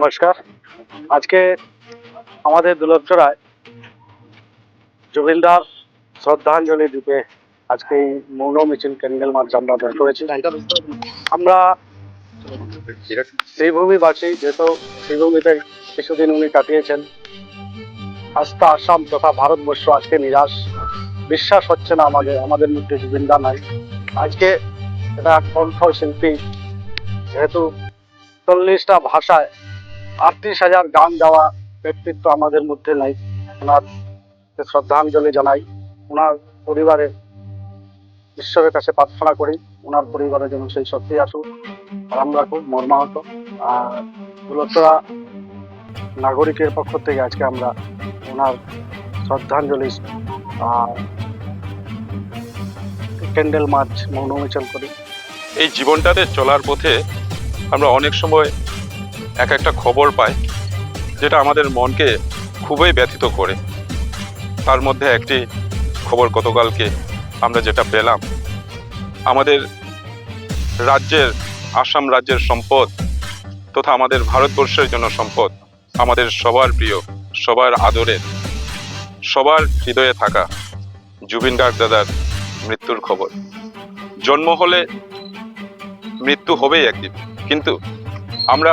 নমস্কার। আজকে আমাদের দুলভচড়ায় জুবিলদার শ্রদ্ধাঞ্জলি দিতে আজকে এই মৌন মিছিল ক্যান্ডেল মার্চ আমরা বের করেছি আমরা শ্রীভূমিবাসী যেহেতু শ্রীভূমিতে কিছুদিন উনি কাটিয়েছেন, আস্থা, আসাম তথা ভারতবর্ষ আজকে নিরাশ। বিশ্বাস হচ্ছে না আমাদের আমাদের মধ্যে জুবিনদা নাই। আজকে এটা কণ্ঠ শিল্পী যেহেতু চল্লিশটা ভাষায় আটত্রিশ হাজার গান গাওয়া ব্যক্তিত্ব আমাদের মধ্যে নাই। ওনার শ্রদ্ধাঞ্জলি জানাই। ওনার পরিবারে ঈশ্বরের কাছে প্রার্থনা করি ওনার পরিবারের জন্য সেই শক্তি আসুক। আর আমরা খুব মর্মাহত। আর দুলতরা নাগরিকের পক্ষ থেকে আজকে আমরা ওনার শ্রদ্ধাঞ্জলি আহ, ক্যান্ডেল মার্চ মৌন মিছিল করি। এই জীবনটাতে চলার পথে আমরা অনেক সময় এক একটা খবর পাই যেটা আমাদের মনকে খুবই ব্যথিত করে। তার মধ্যে একটি খবর গতকালকে আমরা যেটা পেলাম, আমাদের রাজ্যের, আসাম রাজ্যের সম্পদ তথা আমাদের ভারতবর্ষের জন্য সম্পদ, আমাদের সবার প্রিয়, সবার আদরের সবার হৃদয়ে থাকা জুবিন গার্গ দাদার মৃত্যুর খবর। জন্ম হলে মৃত্যু হবেই একদিন, কিন্তু আমরা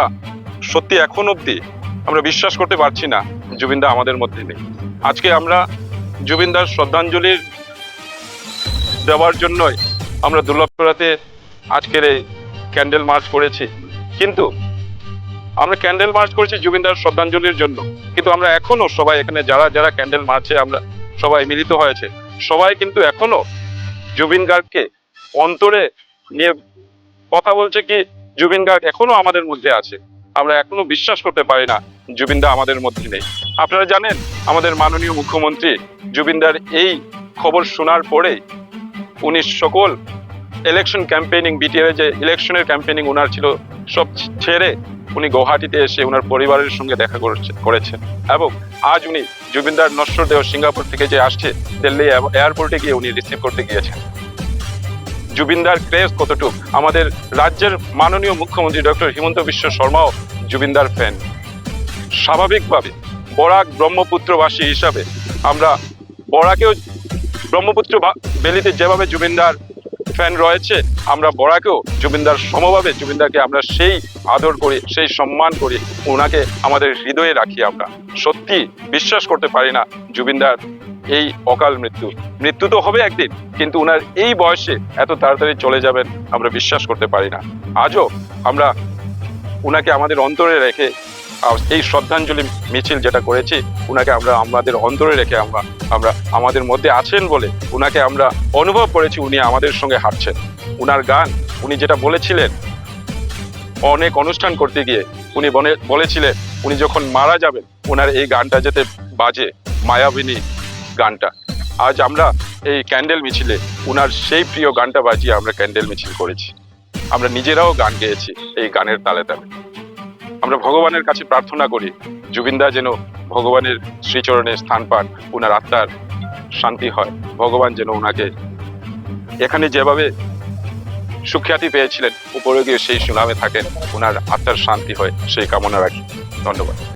সত্যি এখন অবধি আমরা বিশ্বাস করতে পারছি না জুবিনদা আমাদের মধ্যে নেই। আজকে আমরা জুবিনদার শ্রদ্ধাঞ্জলির দেওয়ার জন্যই আমরা দুর্লভপুরাতে আজকের এই ক্যান্ডেল মার্চ করেছি। কিন্তু আমরা ক্যান্ডেল মার্চ করেছি জুবিনদার শ্রদ্ধাঞ্জলির জন্য। কিন্তু আমরা এখনও সবাই এখানে যারা যারা ক্যান্ডেল মার্চে আমরা সবাই মিলিত হয়েছে, সবাই কিন্তু এখনও জুবিন গার্গকে অন্তরে নিয়ে কথা বলছে কি জুবিন গার্গ এখনও আমাদের মধ্যে আছে। আমরা এখনও বিশ্বাস করতে পারি না জুবিনদা আমাদের মধ্যে নেই। আপনারা জানেন, আমাদের মাননীয় মুখ্যমন্ত্রী জুবিনদার এই খবর শোনার পরে উনি সকল ইলেকশন ক্যাম্পেইনিং বিটিআর যে ইলেকশনের ক্যাম্পেইনিং ওনার ছিল সব ছেড়ে উনি গৌহাটিতে এসে ওনার পরিবারের সঙ্গে দেখা করেছে, করেছেন। এবং আজ উনি জুবিনদার নশ্বর দেহ সিঙ্গাপুর থেকে যে আসছে, দিল্লি এয়ারপোর্টে গিয়ে উনি রিসিভ করতে গিয়েছেন। জুবিনদার ক্রেজ কতটুক? আমাদের রাজ্যের মাননীয় মুখ্যমন্ত্রী ডক্টর হিমন্ত বিশ্ব শর্মাও জুবিনদার ফ্যান। স্বাভাবিকভাবে বরাক ব্রহ্মপুত্রবাসী হিসাবে আমরা বরাকেও ব্রহ্মপুত্র বেলিতে যেভাবে জুবিনদার ফ্যান রয়েছে, আমরা বরাকেও জুবিনদার সমভাবে জুবিনদারকে আমরা সেই আদর করি, সেই সম্মান করি ওনাকে আমাদের হৃদয়ে রাখি আমরা। সত্যি বিশ্বাস করতে পারি না জুবিনদার এই অকাল মৃত্যু। মৃত্যু তো হবে একদিন, কিন্তু ওনার এই বয়সে এত তাড়াতাড়ি চলে যাবেন আমরা বিশ্বাস করতে পারি না। আজও আমরা ওনাকে আমাদের অন্তরে রেখে এই শ্রদ্ধাঞ্জলি মিছিল যেটা করেছি ওনাকে আমরা আমাদের অন্তরে রেখে আমরা আমরা আমাদের মধ্যে আছেন বলে ওনাকে আমরা অনুভব করেছি উনি আমাদের সঙ্গে হাঁটছেন। উনার গান, উনি যেটা বলেছিলেন, অনেক অনুষ্ঠান করতে গিয়ে উনি বলেছিলেন, উনি যখন মারা যাবেন ওনার এই গানটা যাতে বাজে, মায়াবিনী গানটা। আজ আমরা এই ক্যান্ডেল মিছিলে ওনার সেই প্রিয় গানটা বাজিয়ে আমরা ক্যান্ডেল মিছিল করেছি। আমরা নিজেরাও গান গেয়েছি এই গানের তালে তালে। আমরা ভগবানের কাছে প্রার্থনা করি, জুবিনদা যেন ভগবানের শ্রীচরণে স্থান পান ওনার আত্মার শান্তি হয়। ভগবান যেন ওনাকে এখানে যেভাবে সুখ্যাতি পেয়েছিলেন উপরে গিয়ে সেই সুনামে থাকেন ওনার আত্মার শান্তি হয়, সেই কামনা রাখি। ধন্যবাদ।